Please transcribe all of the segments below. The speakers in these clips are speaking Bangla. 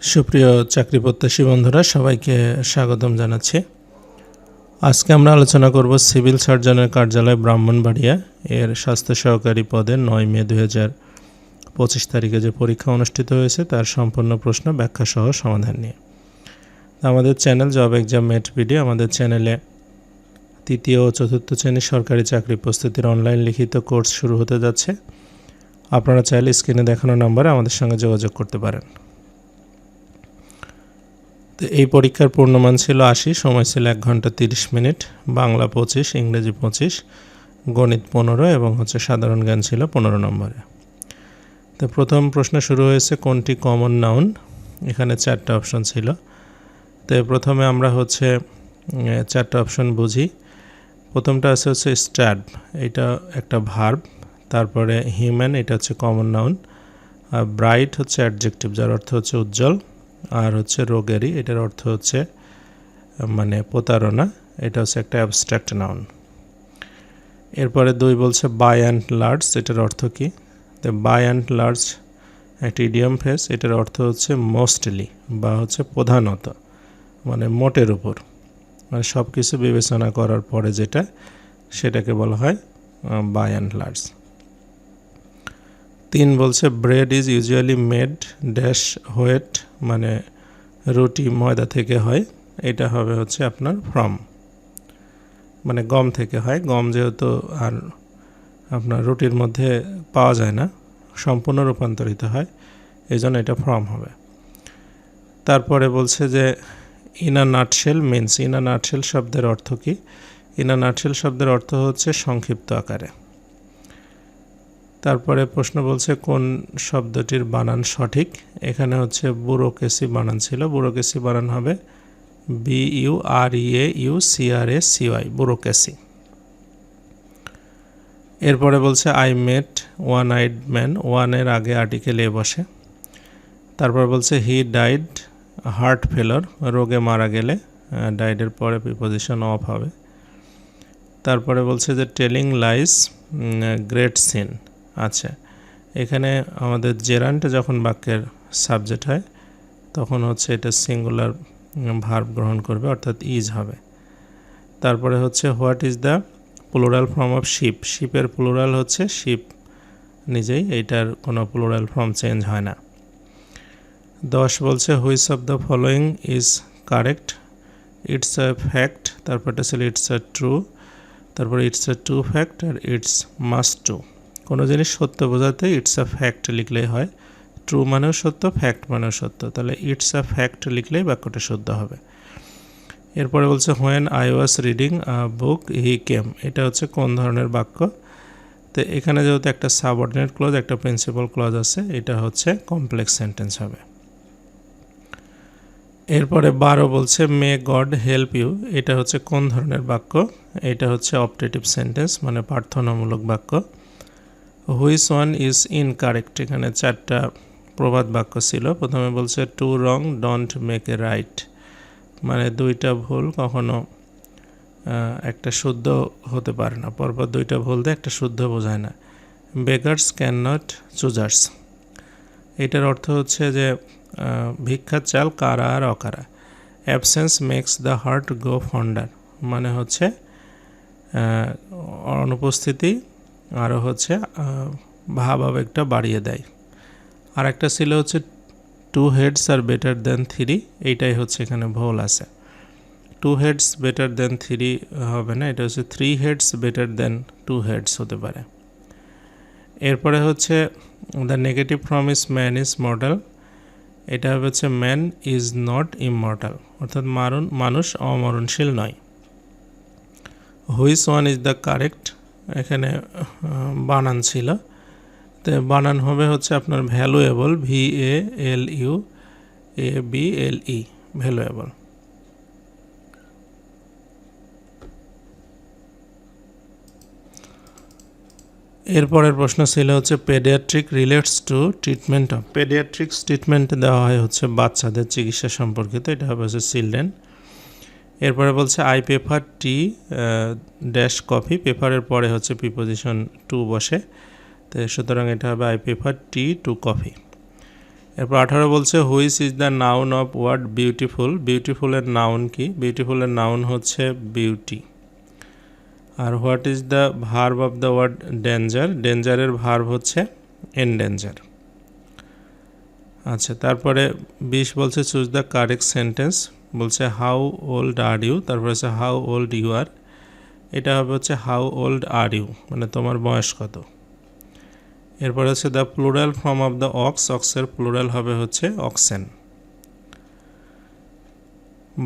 সুপ্রিয় চাকরি প্রত্যাশী বন্ধুরা, সবাইকে স্বাগতম জানাচ্ছি। আজকে আমরা আলোচনা করব সিভিল সার্জনের কার্যালয় ব্রাহ্মণবাড়িয়া এর স্বাস্থ্য সহকারী পদে নয় মে দু হাজার পঁচিশ তারিখে যে পরীক্ষা অনুষ্ঠিত হয়েছে, তার সম্পূর্ণ প্রশ্ন, ব্যাখ্যা সহ সমাধান নিয়ে। আমাদের channel job exam mate video আমাদের চ্যানেলে তৃতীয় ও চতুর্থ শ্রেণির সরকারি চাকরি প্রস্তুতির অনলাইন লিখিত কোর্স শুরু হতে যাচ্ছে। আপনারা চাইলে স্ক্রিনে দেখানো নম্বরে আমাদের সঙ্গে যোগাযোগ করতে পারেন। তো এই পরীক্ষার পূর্ণমান ছিল আশি, সময় ছিল এক ঘণ্টা তিরিশ মিনিট, বাংলা পঁচিশ, ইংরেজি পঁচিশ, গণিত পনেরো এবং হচ্ছে সাধারণ জ্ঞান ছিল পনেরো নম্বরে। তো প্রথম প্রশ্ন শুরু হয়েছে, কোনটি কমন নাউন? এখানে চারটা অপশন ছিল। তো প্রথমে আমরা হচ্ছে চারটা অপশন বুঝি। প্রথমটা আছে হচ্ছে স্ট্যাড এটা একটা ভার্ব, তারপরে হিউম্যান, এটা হচ্ছে কমন নাউন, আর ব্রাইট হচ্ছে অ্যাডজেক্টিভ, যার অর্থ হচ্ছে উজ্জ্বল। আর হচ্ছে রোগেরি এটার অর্থ হচ্ছে মানে প্রতারণা, এটা হচ্ছে একটা অ্যাবস্ট্রাক্ট নাউন এরপরে দুই বলছে বাই অ্যান্ড লার্জ এটার অর্থ কি? তো বাই অ্যান্ড লার্জ একটা ইডিয়াম ফ্রেস এটার অর্থ হচ্ছে মোস্টলি বা হচ্ছে প্রধানত মানে মোটের উপর। মানে সব কিছু বিবেচনা করার পরে যেটা, সেটাকে বলা হয় বাই অ্যান্ড লার্জ তিন বলছে bread is usually made dash wheat মানে রুটি ময়দা থেকে হয়। এটা হবে হচ্ছে আপনার ফ্রম মানে গম থেকে হয়। গম যেহেতু আর আপনার রুটির মধ্যে পাওয়া যায় না, সম্পূর্ণ রূপান্তরিত হয় এই জন্য এটা ফ্রম হবে। তারপরে বলছে যে ইনা নাটশেল মিন্স ইনা নাটশেল শব্দের অর্থ কি? ইনা নাটশেল শব্দের অর্থ হচ্ছে সংক্ষিপ্ত আকারে। তারপরে প্রশ্ন বলছে, কোন শব্দটির বানান সঠিক? এখানে হচ্ছে বুড়োকেসি বানান ছিল। বুড়োকেসি বানান হবে B U R E A U C R A C Y bureaucracy এরপরে বলছে, I met one eyed man ওয়ানের আগে আর্টিকেল এ বসে। তারপর বলছে, হি ডাইড হার্ট ফেলর, রোগে মারা গেলে ডাইডের পরে প্রিপোজিশন অফ হবে। তারপরে বলছে যে, টেলিং লাইস গ্রেট সিন। আচ্ছা এখানে আমাদের জেরান্ট যখন বাক্যের সাবজেক্ট হয়, তখন হচ্ছে এটা সিঙ্গুলার ভার্ব গ্রহণ করবে, অর্থাৎ ইজ হবে। তারপরে হচ্ছে what is the plural form of ship শিপের plural হচ্ছে শিপ নিজেই, এইটার কোনো প্লুরাল ফর্ম চেঞ্জ হয় না। দশ বলছে which of the following is correct it's a fact তারপরটা ছিল ইটস আ ট্রু তারপরে ইটস আ টু ফ্যাক্ট আর ইটস মাস্ট টু কোনো জিনিস সত্য বোঝাতে ইটস আ ফ্যাক্ট লিখলেই হয় ট্রু মানেও সত্য ফ্যাক্ট মানেও সত্য। তাহলে ইটস আ ফ্যাক্ট লিখলেই বাক্যটা শুদ্ধ হবে। এরপরে বলছে when I was reading a book he came এটা হচ্ছে কোন ধরনের বাক্য? তো এখানে যেহেতু একটা সাবঅর্ডিনেট ক্লজ একটা প্রিন্সিপাল ক্লজ আছে, এটা হচ্ছে কমপ্লেক্স সেন্টেন্স হবে। এরপরে বারো বলছে মে গড হেল্প ইউ এটা হচ্ছে কোন ধরনের বাক্য? এটা হচ্ছে অপটেটিভ সেন্টেন্স মানে প্রার্থনামূলক বাক্য। হুইস ওয়ান ইজ ইনকারেক্ট এখানে চারটা প্রবাদ বাক্য ছিল। প্রথমে বলছে two wrong don't make a right মানে দুইটা ভুল কখনো একটা শুদ্ধ হতে পারে না। পরপর দুইটা ভুল দিয়ে একটা শুদ্ধ বোঝায় না। বেগার্স ক্যান নট চুজার্স এটার অর্থ হচ্ছে যে ভিক্ষার চাল কারা আর অকারা। Absence makes the heart go fonder মানে হচ্ছে অনুপস্থিতি আরও হচ্ছে ভাব আবেগটা বাড়িয়ে দেয়। আর একটা ছিল হচ্ছে two heads are better than three এইটাই হচ্ছে এখানে ভুল আছে। Two heads better than three হবে না, এটা হচ্ছে three heads better than two heads হতে পারে। এরপরে হচ্ছে the negative from is man is mortal এটা হচ্ছে ম্যান ইজ নট ইমর্টাল অর্থাৎ মারণ মানুষ অমরণশীল নয়। Which one is the correct এখানে, বানান ছিল। তো বানান হবে হচ্ছে আপনার valuable V A L U A B L E valuable. এরপরের প্রশ্ন ছিল হচ্ছে paediatric relates to treatment of. Paediatrics treatment দেওয়া হয় হচ্ছে বাচ্চাদের চিকিৎসা সম্পর্কিত, এটা হবে হচ্ছে চিলড্রেন। এরপরে বলছে, I prefer tea dash coffee পেপারের পরে হচ্ছে প্রিপোজিশন টু বসে। তো সুতরাং এটা হবে I prefer tea, to coffee এরপর আঠারো বলছে, which is the noun of word beautiful. বিউটিফুলের noun কি? বিউটিফুলের নাউন হচ্ছে beauty. R what is the verb of the word danger? ডেঞ্জারের verb হচ্ছে এনডেঞ্জার। আচ্ছা তারপরে বিশ বলছে, চুজ দ্য কারেক্ট সেন্টেন্স। বলছে হাউ ওল্ড আর ইউ তারপর হচ্ছে হাউ ওল্ড ইউ আর এটা হবে হচ্ছে হাউ ওল্ড আর ইউ মানে তোমার বয়স কত? এরপরে হচ্ছে the plural form of the ox অক্সের plural হবে হচ্ছে অক্সেন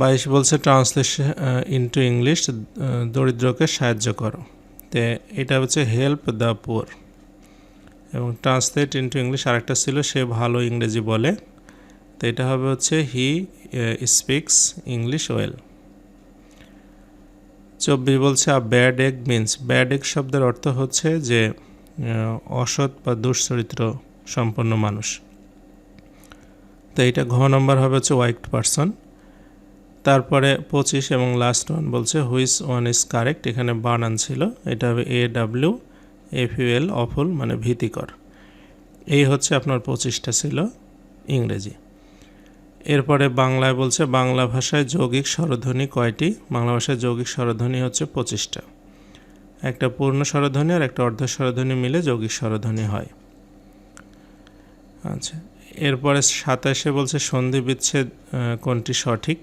বাইশ বলছে ট্রান্সলেশন ইনটু ইংলিশ দরিদ্রকে সাহায্য করো। তে এটা হচ্ছে হেল্প দ্য পুয়ার এবং ট্রান্সলেট ইনটু ইংলিশ আরেকটা ছিল, সে ভালো ইংরেজি বলে। তো এটা হবে হচ্ছে হি স্পিক্স ইংলিশ ওয়েল চব্বিশ বলছে a bad egg means bad egg শব্দের অর্থ হচ্ছে যে অসৎ বা দুশ্চরিত্র সম্পন্ন মানুষ। তো এইটা ঘ নম্বর হবে হচ্ছে হোয়াইট পারসন তারপরে পঁচিশ এবং লাস্ট ওয়ান বলছে হুইস ওয়ান ইজ কারেক্ট এখানে বানান ছিল এটা হবে A W F U L awful মানে ভীতিকর। এই হচ্ছে আপনার পঁচিশটা ছিল ইংরেজি। এরপরে বাংলায় বলছে, বাংলা ভাষায় যৌগিক স্বরধ্বনি কয়টি? বাংলা ভাষায় যৌগিক স্বরধ্বনি হচ্ছে পঁচিশটা। একটা পূর্ণ স্বরধ্বনি আর একটা অর্ধ স্বরধ্বনি মিলে যৌগিক স্বরধ্বনি হয়। আচ্ছা এরপরে সাতাশে বলছে, সন্ধি বিচ্ছেদ কোনটি সঠিক?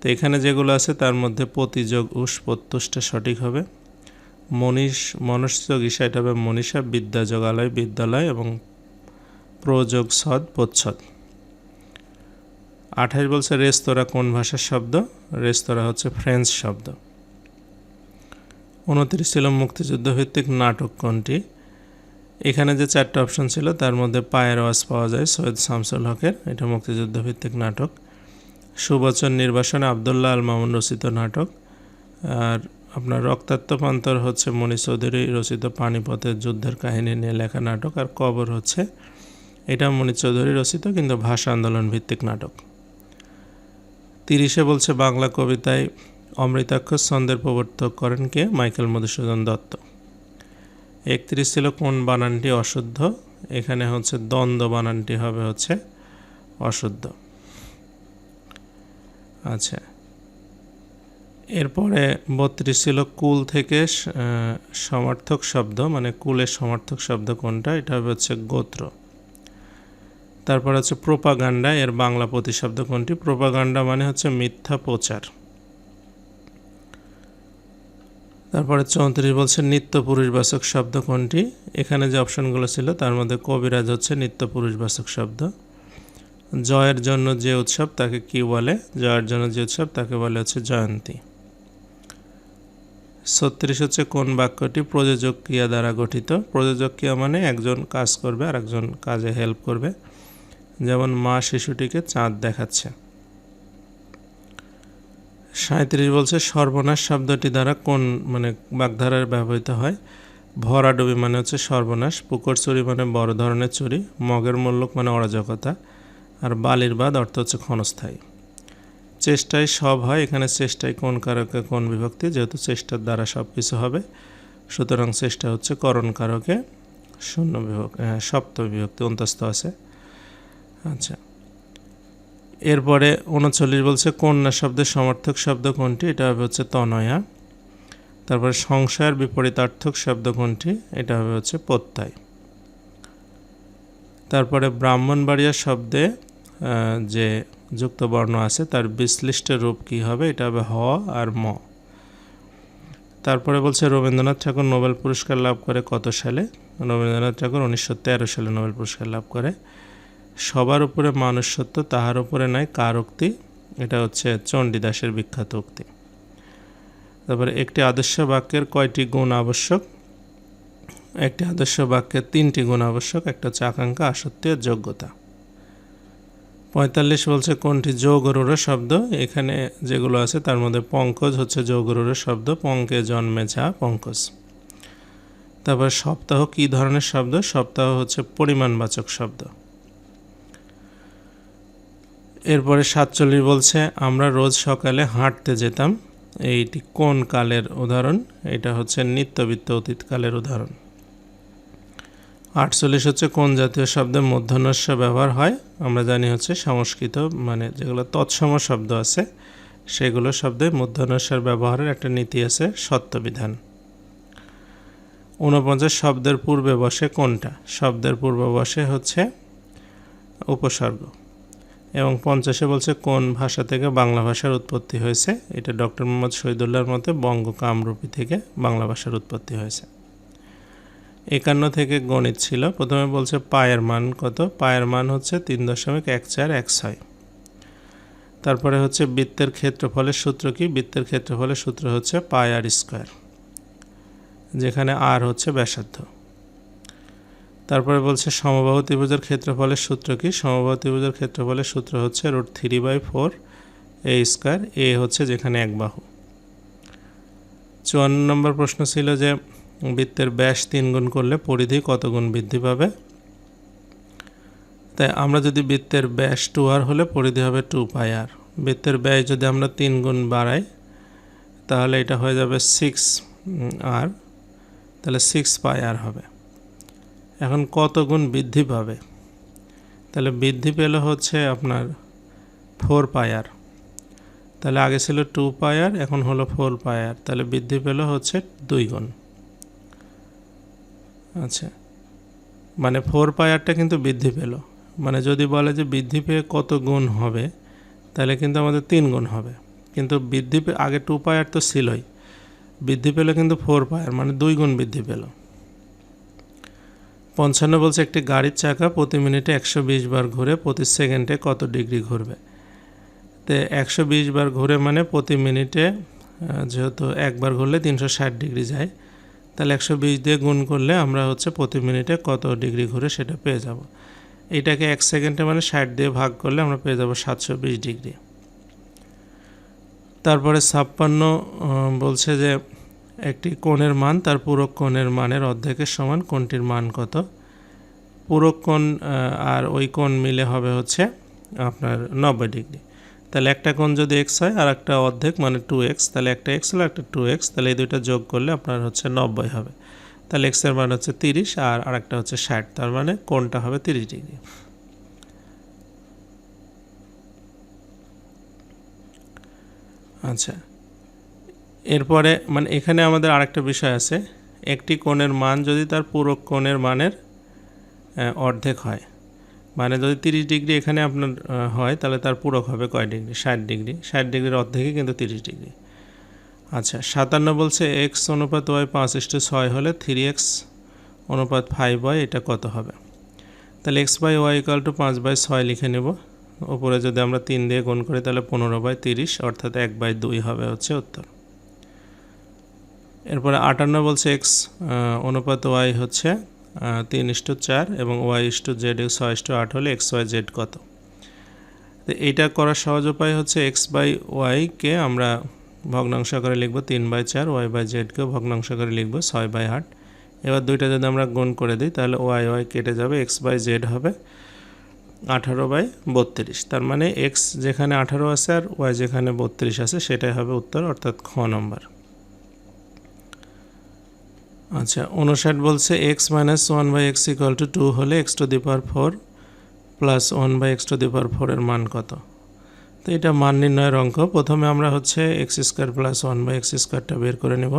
তো এখানে যেগুলো আছে তার মধ্যে প্রতিযোগ উষ প্রত্যুষটা সঠিক হবে। মনীষ মনস্যোগ ঈশা এটা হবে মনীষা বিদ্যাযোগালয় বিদ্যালয় এবং প্রযোগ সদ প্রচ্ছদ আঠাশ বলছে রেস্তোরাঁ কোন ভাষার শব্দ? রেস্তোরাঁ হচ্ছে ফ্রেঞ্চ শব্দ। উনত্রিশ ছিল মুক্তিযুদ্ধ ভিত্তিক নাটক কোনটি? এখানে যে চারটে অপশন ছিল, তার মধ্যে পায়ের আওয়াজ পাওয়া যায়, সৈয়দ শামসুল হকের, এটা মুক্তিযুদ্ধ ভিত্তিক নাটক। সুবচন নির্বাসনে, আবদুল্লাহ আল মামুন রচিত নাটক। আর আপনার রক্তাত্মপান্তর হচ্ছে মণি চৌধুরী রচিত পানিপথের যুদ্ধের কাহিনী নিয়ে লেখা নাটক। আর কবর হচ্ছে, এটা মণি চৌধুরী রচিত, কিন্তু ভাষা আন্দোলন ভিত্তিক নাটক। তিরিশে বলছে বাংলা কবিতায় অমৃতাক্ষর ছন্দের প্রবর্তক করেন কে? মাইকেল মধুসূদন দত্ত। একত্রিশ ছিল কোন বানানটি অশুদ্ধ? এখানে হচ্ছে দ্বন্দ্ব বানানটি হবে হচ্ছে অশুদ্ধ। আচ্ছা। এরপরে বত্রিশ ছিল কুল থেকে সমার্থক শব্দ মানে কুলের সমার্থক শব্দ কোনটা? এটা হবে হচ্ছে গোত্র। তারপর হচ্ছে প্রোপাগান্ডা, এর বাংলা প্রতিশব্দ কোনটি? প্রোপাগান্ডা মানে হচ্ছে মিথ্যা প্রচার। তারপরে চৌত্রিশ বলছে নিত্য পুরুষবাচক শব্দ কোনটি? এখানে যে অপশনগুলো ছিল, তার মধ্যে কবিরাজ হচ্ছে নিত্য পুরুষবাচক শব্দ। জয়ের জন্য যে উৎসব, তাকে কি বলে? জয়ের জন্য যে উৎসব, তাকে বলে হচ্ছে জয়ন্তী। ছত্রিশ হচ্ছে কোন বাক্যটি? প্রযোজক ক্রিয়া দ্বারা গঠিত। প্রযোজক ক্রিয়া মানে একজন কাজ করবে আর একজন কাজে হেল্প করবে। যেমন মা শিশুটিকে চাঁদ দেখাচ্ছে। সাঁত্রিশ বলছে, সর্বনাশ শব্দটি দ্বারা কোন মানে বাগধারার ব্যবহৃত হয়? ভরাডুবি মানে হচ্ছে সর্বনাশ, পুকুর চুরি মানে বড় ধরনের চুরি, মগের মূল্যক মানে অরাজকতা, আর বালির বাদ অর্থ হচ্ছে ক্ষণস্থায়ী। চেষ্টায় সব হয়, এখানে চেষ্টায় কোন কারকে কোন বিভক্তি, যেহেতু চেষ্টার দ্বারা সব কিছু হবে, সুতরাং চেষ্টা হচ্ছে করণ কারকে শূন্য বিভক্তি সপ্ত বিভক্তি, অন্তস্থ আছে। আচ্ছা। এরপরে উনচল্লিশ বলছে, কন্যা শব্দের সমর্থক শব্দ কোনটি? এটা হবে হচ্ছে তনয়া। তারপরে সংশয়ের বিপরীতার্থক শব্দ কোনটি? এটা হবে হচ্ছে প্রত্যয়। তারপরে ব্রাহ্মণবাড়িয়া শব্দে যে যুক্ত বর্ণ আছে, তার বিশ্লিষ্ট রূপ কি হবে? এটা হবে হ আর ম। তারপরে বলছে, রবীন্দ্রনাথ ঠাকুর নোবেল পুরস্কার লাভ করে কত সালে? রবীন্দ্রনাথ ঠাকুর উনিশশো তেরো সালে নোবেল পুরস্কার লাভ করে। সবার উপরে মানুষ তাহার উপরে নাই কার উক্তি? এটা হচ্ছে চণ্ডীদাসের বিখ্যাত উক্তি। তারপরে একটি আদর্শ বাক্যের কয়টি গুণ আবশ্যক? একটি আদর্শ বাক্যের তিনটি গুণ আবশ্যক, একটা হচ্ছে আকাঙ্ক্ষা যোগ্যতা। পঁয়তাল্লিশ বলছে কোনটি যৌগরুর শব্দ? এখানে যেগুলো আছে তার মধ্যে পঙ্কজ হচ্ছে যৌগরুর শব্দ, পঙ্কে জন্মে যা পঙ্কজ। তারপর সপ্তাহ কী ধরনের শব্দ? সপ্তাহ হচ্ছে পরিমাণবাচক শব্দ। এরপরে সাতচল্লিশ বলছে, আমরা রোজ সকালে হাঁটতে যেতাম। এইটি কোন কালের উদাহরণ? এটা হচ্ছে নিত্যবিত্ত অতীতকালের উদাহরণ। আটচল্লিশ হচ্ছে কোন জাতীয় শব্দে মধ্যনস্য ব্যবহার হয়? আমরা জানি হচ্ছে সংস্কৃত মানে যেগুলো তৎসম শব্দ আছে, সেগুলো শব্দে মধ্যনস্যের ব্যবহারের একটা নীতি আছে, সত্যবিধান। ঊনপঞ্চাশ শব্দের পূর্বে বসে কোনটা? শব্দের পূর্বে বসে হচ্ছে উপসর্গ। এবং পঞ্চাশে বলছে, কোন ভাষা থেকে বাংলা ভাষার উৎপত্তি হয়েছে? এটা ডক্টর মোহাম্মদ শহীদুল্লাহর মতে বঙ্গ কামরূপী থেকে বাংলা ভাষার উৎপত্তি হয়েছে। একান্ন থেকে গণিত ছিল। প্রথমে বলছে পায়ের মান কত? পায়ের মান হচ্ছে তিন দশমিক এক চার এক ছয়। তারপরে হচ্ছে বৃত্তের ক্ষেত্রফলের সূত্র কি? বৃত্তের ক্ষেত্রফলের সূত্র হচ্ছে পাই আর স্কোয়ার, যেখানে আর হচ্ছে ব্যাসার্ধ। তারপরে বলছে সমবাহু ত্রিভুজের ক্ষেত্রফলের সূত্র কি? সমবাহু ত্রিভুজের ক্ষেত্রফলের সূত্র হচ্ছে root three by four a square a হচ্ছে যেখানে এক বাহু। চুয়ান্ন নম্বর প্রশ্ন ছিল যে বৃত্তের ব্যাস তিন গুণ করলে পরিধি কত গুণ বৃদ্ধি পাবে? তাই আমরা যদি বৃত্তের ব্যাস টু আর হলে পরিধি হবে টু পাই আর। বৃত্তের ব্যয় যদি আমরা তিন গুণ বাড়াই, তাহলে এটা হয়ে যাবে সিক্স আর, তাহলে সিক্স পাই আর হবে। এখন কত গুণ বৃদ্ধি পাবে? তাহলে বৃদ্ধি পেলে হচ্ছে আপনার ফোর পায়ার তাহলে আগে ছিল টু পায়ার এখন হলো ফোর পায়ার তাহলে বৃদ্ধি পেল হচ্ছে দুই গুণ। আচ্ছা। মানে ফোর পায়ারটা কিন্তু বৃদ্ধি পেল। মানে যদি বলে যে বৃদ্ধি পেয়ে কত গুণ হবে, তাহলে কিন্তু আমাদের তিন গুণ হবে। কিন্তু বৃদ্ধি আগে টু পায়ার তো ছিলই। বৃদ্ধি পেলে কিন্তু ফোর পায়ার মানে দুই গুণ বৃদ্ধি পেল। পঞ্চান্ন বলছে, একটি গাড়ির চাকা প্রতি মিনিটে একশো বিশ বার ঘুরে প্রতি সেকেন্ডে কত ডিগ্রি ঘুরবে? তো একশো বিশ বার ঘুরে মানে প্রতি মিনিটে যেহেতু একবার ঘুরলে তিনশো ষাট ডিগ্রি যায়, তাহলে একশো বিশ দিয়ে গুণ করলে আমরা হচ্ছে প্রতি মিনিটে কত ডিগ্রি ঘুরে সেটা পেয়ে যাব। এটাকে এক সেকেন্ডে মানে ষাট দিয়ে ভাগ করলে আমরা পেয়ে যাব সাতশো বিশ ডিগ্রি। তারপরে ছাপ্পান্ন বলছে যে একটি কোণের মান, তার পুরো কোণের মানের অর্ধেকের সমান, কোণটির মান কত? পুরো কোণ আর ওই কোণ মিলে হবে হচ্ছে আপনার নব্বই ডিগ্রি। তাহলে একটা কোণ যদি এক্স হয়, আর একটা অর্ধেক মানে টু এক্স তাহলে একটা এক্স হলো একটা টু এক্স তাহলে এই দুইটা যোগ করলে আপনার হচ্ছে নব্বই হবে। তাহলে এক্সের মান হচ্ছে তিরিশ, আর আরেকটা হচ্ছে ষাট, তার মানে কোণটা হবে তিরিশ ডিগ্রি। আচ্ছা এরপরে মানে এখানে আমাদের আরেকটা বিষয় আছে। একটি কোণের মান যদি তার পুরো কোণের মানের অর্ধেক হয় মানে যদি তিরিশ ডিগ্রি এখানে আপনার হয়, তাহলে তার পূরক হবে কয় ডিগ্রি? ষাট ডিগ্রি। ষাট ডিগ্রির অর্ধেকই কিন্তু তিরিশ ডিগ্রি। আচ্ছা সাতান্ন বলছে এক্স অনুপাত ওয়াই পাঁচ ইস্টু ছয় হলে থ্রি এক্স অনুপাত ফাইভ ওয়াই, এটা কত হবে? তাহলে x by y equal to পাঁচ বাই ছয় লিখে নেব। উপরে যদি আমরা তিন দিয়ে গুণ করি, তাহলে পনেরো বাই তিরিশ, অর্থাৎ এক বাই দুই হবে হচ্ছে উত্তর। এরপরে আটান্ন বলছে এক্স অনুপাত ওয়াই হচ্ছে তিন ইস্টু চার এবং ওয়াই ইস্টু জেড ছয় ইস্টু আট হলে এক্স ওয়াই জেড কত? তো এইটা করার সহজ উপায় হচ্ছে এক্স বাই ওয়াইকে আমরা ভগ্নাংশ করে লিখব তিন বাই চার ওয়াই বাই জেডকেও ভগ্নাংশ করে লিখব ছয় বাই আট। এবার দুইটা যদি আমরা গুণ করে দিই, তাহলে ওয়াই ওয়াই কেটে যাবে এক্স বাই জেড হবে আঠারো বাই বত্রিশ। তার মানে এক্স যেখানে আঠারো আছে আর ওয়াই যেখানে বত্রিশ আছে, সেটাই হবে উত্তর, অর্থাৎ খ নম্বর। আচ্ছা উনষাট বলছে x minus one by x equal to two হলে x to the power four plus one by x to the power ফোরের মান কত? তো এটা মান নির্ণয়ের অঙ্ক। প্রথমে আমরা হচ্ছে x square plus one by x স্কোয়ারটা বের করে নেব।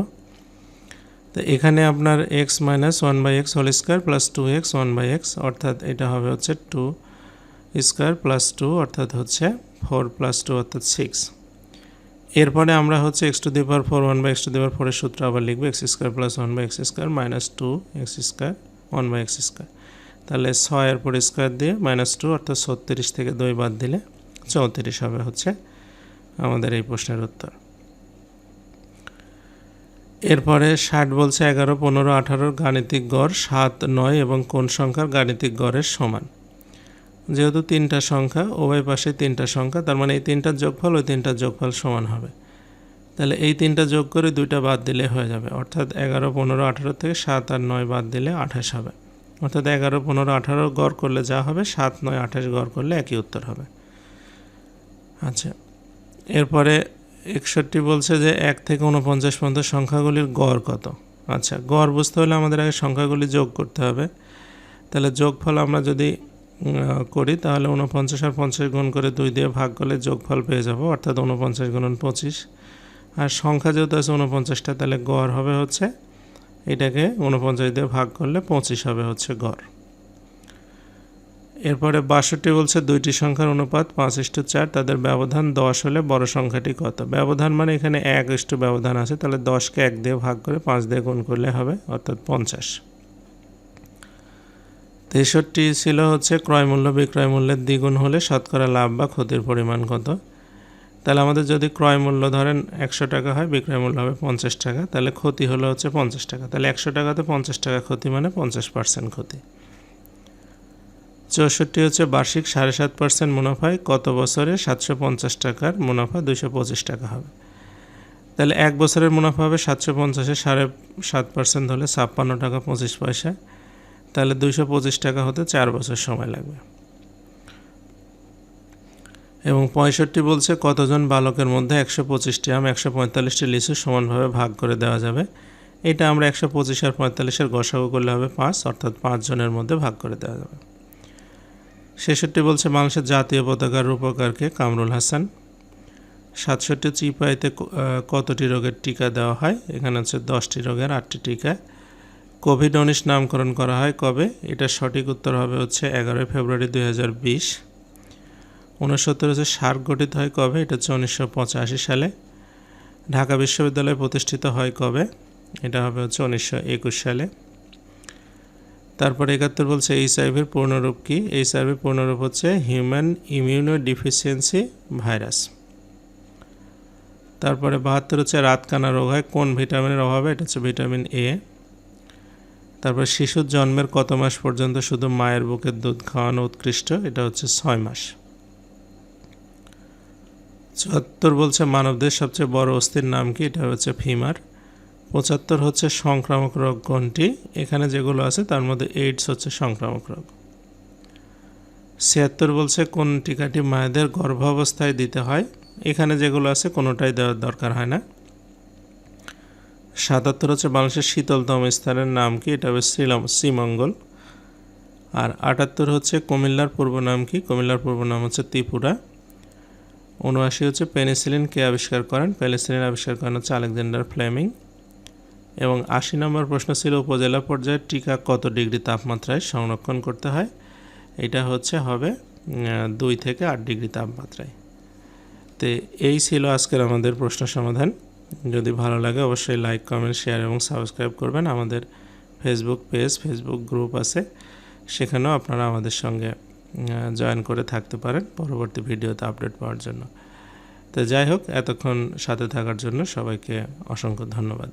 তো এখানে আপনার x minus one by x whole square plus two x one by x অর্থাৎ এটা হবে হচ্ছে টু স্কোয়ার প্লাস টু অর্থাৎ হচ্ছে ফোর প্লাস টু অর্থাৎ সিক্স এরপরে আমরা হচ্ছে x to the power four one by x to the power ফোরের সূত্র আবার লিখব x square plus one by x square minus two x square one by x square তাহলে ছয়ের পর স্কোয়ার দিয়ে মাইনাস টু অর্থাৎ ছত্রিশ থেকে দুই বাদ দিলে চৌত্রিশ হবে হচ্ছে আমাদের এই প্রশ্নের উত্তর। এরপরে ষাট বলছে এগারো, পনেরো, আঠারোর গাণিতিক গড় সাত, নয় এবং কোন সংখ্যার গাণিতিক গড়ের সমান? যেহেতু তিনটা সংখ্যা, উভয় পাশে তিনটা সংখ্যা, তার মানে এই তিনটার যোগফল, ওই তিনটার যোগফল সমান হবে। তাহলে এই তিনটা যোগ করে দুইটা বাদ দিলে হয়ে যাবে। অর্থাৎ এগারো, পনেরো, আঠারো থেকে সাত আর নয় বাদ দিলে আঠাশ হবে। অর্থাৎ এগারো, পনেরো, আঠারো গড় করলে যা হবে, সাত, নয়, আঠাশ গড় করলে একই উত্তর হবে। আচ্ছা এরপরে একষট্টি বলছে যে এক থেকে উনপঞ্চাশ পর্যন্ত সংখ্যাগুলির গড় কত? আচ্ছা গড় বুঝতে হলে আমাদের আগে সংখ্যাগুলি যোগ করতে হবে। তাহলে যোগফল আমরা যদি করি, তাহলে উনপঞ্চাশ আর পঞ্চাশ গুণ করে দুই দিয়ে ভাগ করলে যোগফল পেয়ে যাব, অর্থাৎ উনপঞ্চাশ গুণন পঁচিশ। আর সংখ্যা যেহেতু আছে উনপঞ্চাশটা তাহলে গড় হবে হচ্ছে, এটাকে উনপঞ্চাশ দিয়ে ভাগ করলে পঁচিশ হবে হচ্ছে গড়। এরপরে বাষট্টি বলছে দুইটি সংখ্যার অনুপাত, পাঁচ ইস্টু চার, তাদের ব্যবধান দশ হলে বড় সংখ্যাটি কত? ব্যবধান মানে এখানে এক ইস্টু ব্যবধান আছে, তাহলে দশকে এক দিয়ে ভাগ করে পাঁচ দিয়ে গুণ করলে হবে, অর্থাৎ পঞ্চাশ। তেষট্টি ছিল হচ্ছে ক্রয় মূল্য, বিক্রয় মূল্যের দ্বিগুণ হলে শতকরা লাভ বা ক্ষতির পরিমাণ কত? তাহলে আমাদের যদি ক্রয় মূল্য ধরেন একশো টাকা হয়, বিক্রয় মূল্য হবে পঞ্চাশ টাকা, তাহলে ক্ষতি হলো হচ্ছে পঞ্চাশ টাকা। তাহলে একশো টাকাতে পঞ্চাশ টাকা ক্ষতি মানে পঞ্চাশ পার্সেন্ট ক্ষতি। চৌষট্টি হচ্ছে বার্ষিক সাড়ে সাত পার্সেন্ট মুনাফায় কত বছরে সাতশো পঞ্চাশ টাকার মুনাফা দুশো পঁচিশ টাকা হবে। তাহলে এক বছরের মুনাফা হবে সাতশো পঞ্চাশে সাড়ে সাত পার্সেন্ট হলে ছাপ্পান্ন টাকা পঁচিশ পয়সা তাহলে দুইশো পঁচিশ টাকা হতে চার বছর সময় লাগবে। এবং পঁয়ষট্টি বলছে কতজন বালকের মধ্যে একশো পঁচিশটি আম একশো পঁয়তাল্লিশটি লিচু সমানভাবে ভাগ করে দেওয়া যাবে। এটা আমরা একশো পঁচিশ আর পঁয়তাল্লিশের গসাগু করলে হবে পাঁচ, অর্থাৎ পাঁচজনের মধ্যে ভাগ করে দেওয়া যাবে। ছেষট্টি বলছে মানুষের জাতীয় পতাকার রূপকারকে কামরুল হাসান। সাতষট্টি চিপাইতে কতটি রোগের টিকা দেওয়া হয়? এখানে হচ্ছে দশটি রোগের আটটি টিকা। কোভিড উনিশ নামকরণ করা হয় কবে? এটা সঠিক উত্তর হবে হচ্ছে এগারোই ফেব্রুয়ারি দুই হাজার বিশ। উনসত্তর হচ্ছে সার্ক গঠিত হয় কবে? এটা হচ্ছে উনিশশো পঁচাশি সালে। ঢাকা বিশ্ববিদ্যালয় প্রতিষ্ঠিত হয় কবে? এটা হবে হচ্ছে উনিশশো একুশ সালে। তারপর একাত্তর বলছে এইচআইভির পূর্ণরূপ কি? এইচআইভির পূর্ণরূপ হচ্ছে হিউম্যান ইমিউনো ডিফিসিয়েন্সি ভাইরাস। তারপরে বাহাত্তর হচ্ছে রাতকানা রোগ হয়। কোন ভিটামিনের অভাবে? এটা হচ্ছে ভিটামিন এ। তারপর শিশুর জন্মের কত মাস পর্যন্ত শুধু মায়ের বুকের দুধ খাওয়ানো উৎকৃষ্ট? এটা হচ্ছে ছয় মাস। চুয়াত্তর বলছে মানবদের সবচেয়ে বড় অস্থির নাম কি? এটা হচ্ছে ফিমার। পঁচাত্তর হচ্ছে সংক্রামক রোগ কোনটি? এখানে যেগুলো আছে, তার মধ্যে এইডস হচ্ছে সংক্রামক রোগ। ছিয়াত্তর বলছে কোন টিকাটি মায়েদের গর্ভাবস্থায় দিতে হয়? এখানে যেগুলো আছে, কোনোটাই দেওয়ার দরকার হয় না। সাতাত্তর হচ্ছে বাংলাদেশের শীতলতম স্থানের নাম কি? এটা হবে শ্রীলম শ্রীমঙ্গল। আর আটাত্তর হচ্ছে কুমিল্লার পূর্ব নাম কি? কুমিল্লার পূর্ব নাম হচ্ছে ত্রিপুরা। উনআশি হচ্ছে পেনিসিলিন কে আবিষ্কার করেন? পেনিসিলিন আবিষ্কার করেন হচ্ছে আলেকজান্ডার ফ্লেমিং। এবং আশি নম্বর প্রশ্ন ছিল, উপজেলা পর্যায়ে টিকা কত ডিগ্রি তাপমাত্রায় সংরক্ষণ করতে হয়? এটা হচ্ছে হবে দুই থেকে আট ডিগ্রি তাপমাত্রায়। তো এই ছিল আজকের আমাদের প্রশ্ন সমাধান। যদি ভালো লাগে অবশ্যই লাইক কমেন্ট শেয়ার এবং সাবস্ক্রাইব করবেন। আমাদের ফেসবুক পেজ ফেসবুক গ্রুপ আছে। সেখানেও আপনারা আমাদের সঙ্গে জয়েন করে থাকতে পারেন পরবর্তী ভিডিওতে আপডেট পাওয়ার জন্য। তো যাই হোক, এতক্ষণ সাথে থাকার জন্য সবাইকে অসংখ্য ধন্যবাদ।